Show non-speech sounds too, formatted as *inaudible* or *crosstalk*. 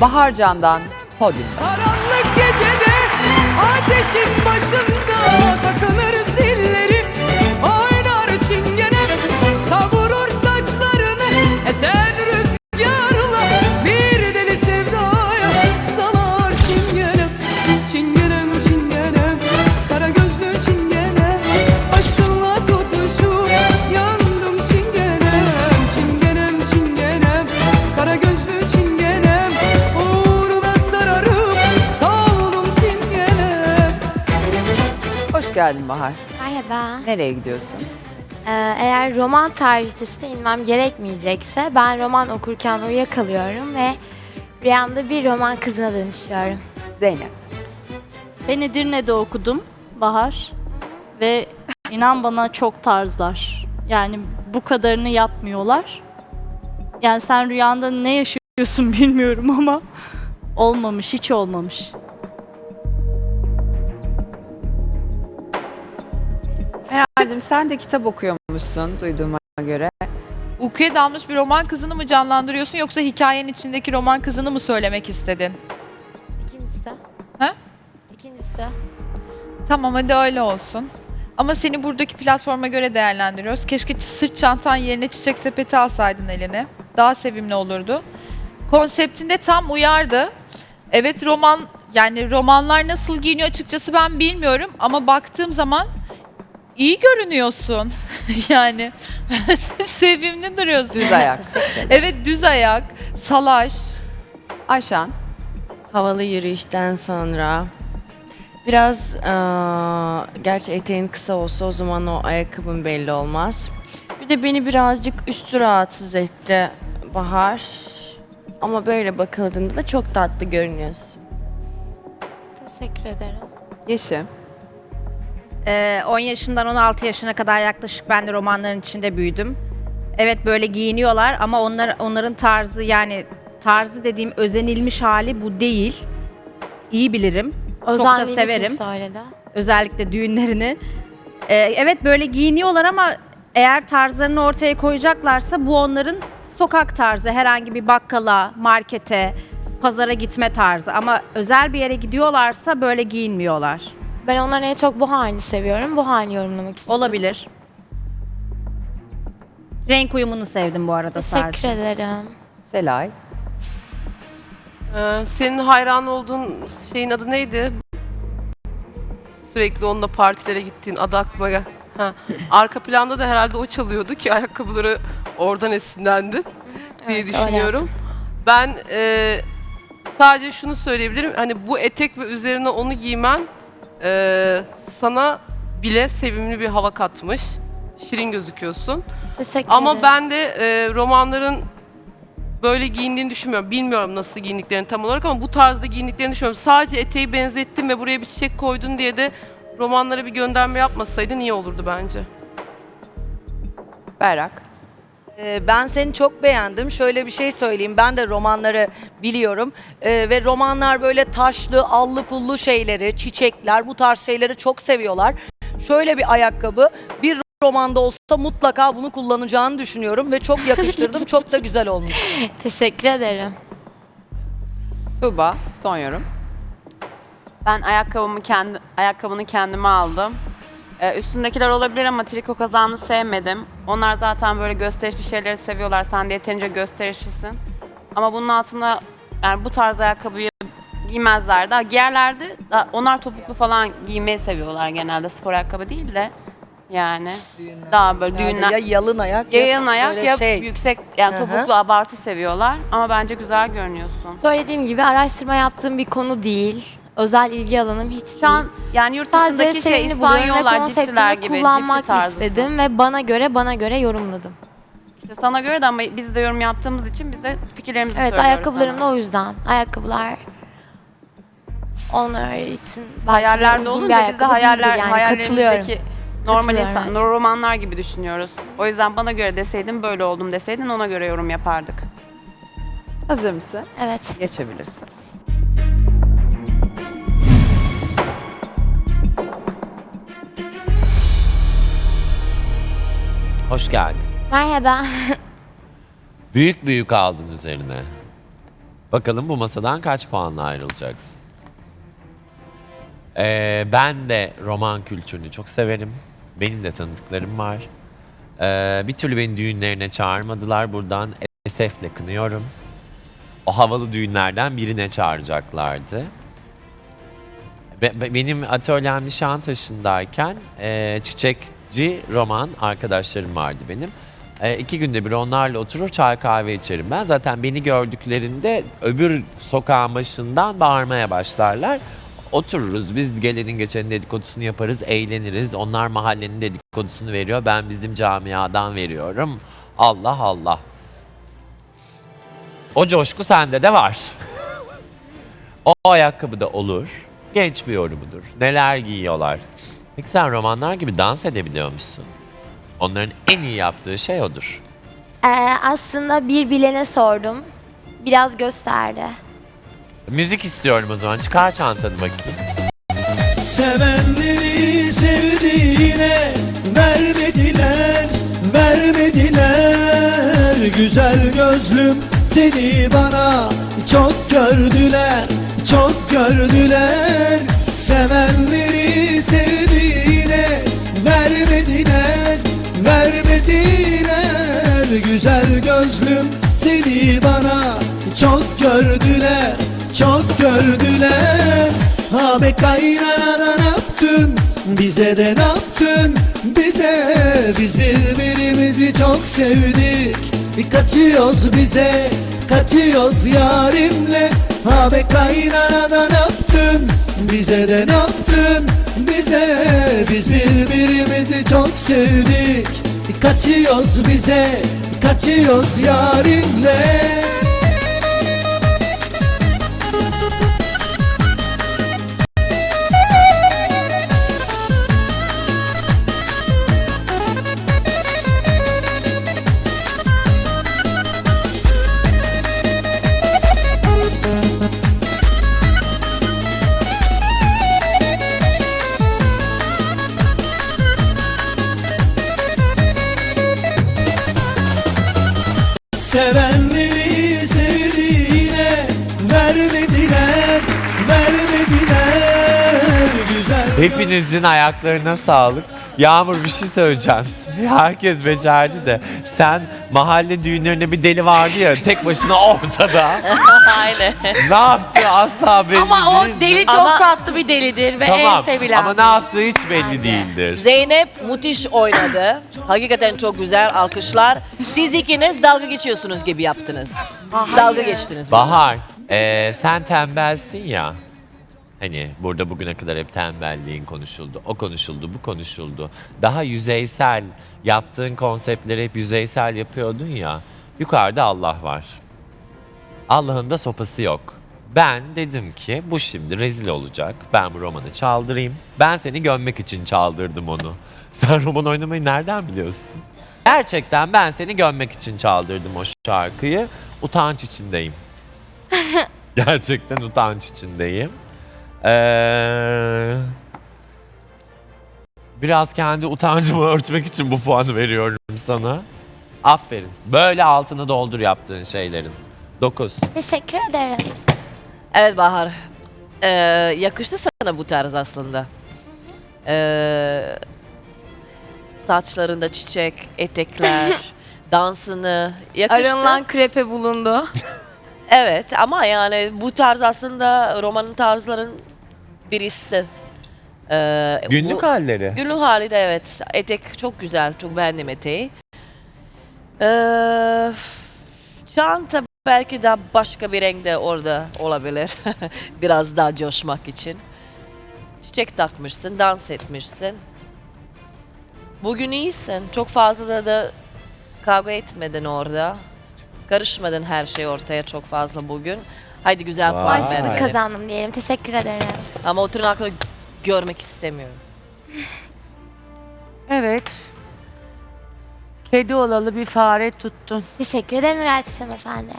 Bahar Can'dan Podyum. Karanlık gecede ateşin başında takılır geldin Bahar. Merhaba. Nereye gidiyorsun? Ee, eğer roman tarihçesine inmem gerekmeyecekse ben roman okurken uyuyakalıyorum ve rüyamda bir roman kızına dönüşüyorum. Zeynep. Ben Edirne'de okudum Bahar ve inan bana çok tarzlar. Yani bu kadarını yapmıyorlar. Yani sen rüyanda ne yaşıyorsun *laughs* bilmiyorum ama olmamış, hiç olmamış. Meral'cim sen de kitap okuyormuşsun duyduğuma göre. Uykuya dalmış bir roman kızını mı canlandırıyorsun yoksa hikayenin içindeki roman kızını mı söylemek istedin? İkincisi. Ha? İkincisi. Tamam hadi öyle olsun. Ama seni buradaki platforma göre değerlendiriyoruz. Keşke sırt çantan yerine çiçek sepeti alsaydın eline. Daha sevimli olurdu. Konseptinde tam uyardı. Evet roman yani romanlar nasıl giyiniyor açıkçası ben bilmiyorum ama baktığım zaman iyi görünüyorsun. *laughs* yani *laughs* sevimli duruyorsun. Düz ayak. *laughs* Evet düz ayak, salaş. Ayşen. Havalı yürüyüşten sonra biraz eee, gerçi eteğin kısa olsa o zaman o ayakkabın belli olmaz. Bir de beni birazcık üstü rahatsız etti Bahar. Ama böyle bakıldığında da çok tatlı görünüyorsun. Teşekkür ederim. Yeşim. Ee, 10 yaşından 16 yaşına kadar yaklaşık ben de romanların içinde büyüdüm. Evet böyle giyiniyorlar ama onlar onların tarzı yani tarzı dediğim özenilmiş hali bu değil. İyi bilirim. Çok da severim. kim söyledi? Özellikle düğünlerini. Ee, evet böyle giyiniyorlar ama eğer tarzlarını ortaya koyacaklarsa bu onların sokak tarzı. Herhangi bir bakkala, markete, pazara gitme tarzı. Ama özel bir yere gidiyorlarsa böyle giyinmiyorlar. Ben onların en çok bu halini seviyorum. Bu halini yorumlamak istiyorum. Olabilir. Renk uyumunu sevdim bu arada Teşekkür sadece. ederim. Selay. Ee, senin hayran olduğun şeyin adı neydi? Sürekli onunla partilere gittiğin adı aklıma gel. Ha. Arka planda da herhalde o çalıyordu ki ayakkabıları oradan esinlendi diye Evet, öyle düşünüyorum. Ben e, sadece şunu söyleyebilirim. Hani bu etek ve üzerine onu giymen e, sana bile sevimli bir hava katmış. Şirin gözüküyorsun. Teşekkür Ama ederim. ben de e, romanların böyle giyindiğini düşünmüyorum. Bilmiyorum nasıl giyindiklerini tam olarak ama bu tarzda giyindiklerini düşünüyorum. Sadece eteği benzettin ve buraya bir çiçek koydun diye de romanlara bir gönderme yapmasaydın iyi olurdu bence. Berrak. Ee, Ben seni çok beğendim. Şöyle bir şey söyleyeyim. Ben de romanları biliyorum. Ee, ve romanlar böyle taşlı, allı pullu şeyleri, çiçekler, bu tarz şeyleri çok seviyorlar. Şöyle bir ayakkabı bir romanda olsa mutlaka bunu kullanacağını düşünüyorum ve çok yakıştırdım. *laughs* çok da güzel olmuş. Teşekkür ederim. Tuğba. Son yorum. Ben ayakkabımı kendi ayakkabını kendime aldım. Ee, üstündekiler olabilir ama triko kazağını sevmedim. Onlar zaten böyle gösterişli şeyleri seviyorlar. Sen de yeterince gösterişlisin. Ama bunun altına yani bu tarz ayakkabıyı giymezlerdi. Ha, Giyerlerdi. da Onlar topuklu falan giymeyi seviyorlar genelde. Spor ayakkabı değil de yani daha böyle Yani düğünler. ya yalın ayak Ya ya yalın ayak böyle ya şey. yüksek yani Hı hı. topuklu abartı seviyorlar. Ama bence güzel görünüyorsun. Söylediğim gibi araştırma yaptığım bir konu değil. Özel ilgi alanım hiç Şu an yani yurt dışındaki şey sevimli buluyorum ve İspanyollar, cipsiler konseptini gibi, kullanmak tarzı. istedim ve bana göre bana göre yorumladım. İşte sana göre de ama biz de yorum yaptığımız için biz de fikirlerimizi Evet söylüyoruz ayakkabılarım da sana. o yüzden. Ayakkabılar onlar için bence Hayallerde uygun olunca biz de ayakkabı hayaller, değildir yani katılıyorum. hayallerimizdeki normal Katılıyorum, insan, romanlar gibi düşünüyoruz. O yüzden bana göre deseydin böyle oldum deseydin ona göre yorum yapardık. Hazır mısın? Evet. Geçebilirsin. Hoş geldin. Merhaba. *laughs* Büyük büyük aldın üzerine. Bakalım bu masadan kaç puanla ayrılacaksın? Ee, ben de roman kültürünü çok severim. Benim de tanıdıklarım var. Ee, bir türlü beni düğünlerine çağırmadılar. Buradan esefle kınıyorum. O havalı düğünlerden birine çağıracaklardı. Be- be- benim atölyem Nişantaşı'ndayken e, çiçekçi roman arkadaşlarım vardı benim. E, iki günde bir onlarla oturur çay kahve içerim ben. Zaten beni gördüklerinde öbür sokağın başından bağırmaya başlarlar. Otururuz biz gelenin geçenin dedikodusunu yaparız, eğleniriz. Onlar mahallenin dedikodusunu veriyor, ben bizim camiadan veriyorum. Allah Allah. O coşku sende de var. *laughs* o ayakkabı da olur. Genç bir yorumudur. Neler giyiyorlar. Peki sen romanlar gibi dans edebiliyor musun? Onların en iyi yaptığı şey odur. Ee, aslında bir bilene sordum. Biraz gösterdi. Müzik istiyorum o zaman. Çıkar çantanı bakayım. Sevenleri sevdiğine vermediler, vermediler Güzel gözlüm seni bana çok gördüler, çok gördüler Sevenleri gözlüm seni bana çok gördüler, çok gördüler Abi kaynana ne yaptın? Bize de ne yaptın? Bize biz birbirimizi çok sevdik Kaçıyoruz bize Kaçıyoruz yarimle kaynana da ne yaptın? Bize de ne yaptın? Bize biz birbirimizi çok sevdik Kaçıyoruz bize Kaçıyoruz yarimle Sevenleri sevdiğine vermediler, vermediler güzel. Hepinizin ayaklarına sağlık. Yağmur bir şey söyleyeceğim. *laughs* Herkes becerdi de sen mahalle düğünlerinde bir deli vardı ya tek başına ortada. *laughs* Aynen. ne yaptı asla belli Ama o deli çok Ama- tatlı bir delidir ve Tamam en sevilen. ama ne yaptığı hiç belli değildir. Zeynep müthiş oynadı. Hakikaten çok güzel alkışlar. Siz ikiniz dalga geçiyorsunuz gibi yaptınız. Dalga geçtiniz. Bahar, eee, sen tembelsin ya. Hani burada bugüne kadar hep tembelliğin konuşuldu. O konuşuldu, bu konuşuldu. Daha yüzeysel yaptığın konseptleri hep yüzeysel yapıyordun ya. Yukarıda Allah var. Allah'ın da sopası yok. Ben dedim ki bu şimdi rezil olacak. Ben bu romanı çaldırayım. Ben seni gömmek için çaldırdım onu. *laughs* Sen roman oynamayı nereden biliyorsun? Gerçekten ben seni gömmek için çaldırdım o şarkıyı. Utanç içindeyim. *laughs* Gerçekten utanç içindeyim. Ee, biraz kendi utancımı *laughs* örtmek için bu puanı veriyorum sana. Aferin. Böyle altını doldur yaptığın şeylerin. 9. Teşekkür ederim. Evet Bahar. Ee, yakıştı sana bu tarz aslında. Ee, saçlarında çiçek, etekler, *laughs* dansını yakıştı. Arınılan krepe bulundu. *laughs* Evet ama yani bu tarz aslında romanın tarzların birisi. Ee, Günlük bu- halleri. Günlük hali de evet. Etek çok güzel. Çok beğendim eteği. Ee, çanta belki daha başka bir renkte orada olabilir. *laughs* Biraz daha coşmak için. Çiçek takmışsın, dans etmişsin. Bugün iyisin. Çok fazla da, da kavga etmedin orada. Karışmadın her şey ortaya çok fazla bugün. Haydi güzel Vay. puan ver. kazandım diyelim. Teşekkür ederim. Ama o tırnakları görmek istemiyorum. *laughs* Evet. Kedi olalı bir fare tuttun. Teşekkür ederim Üretişim efendi.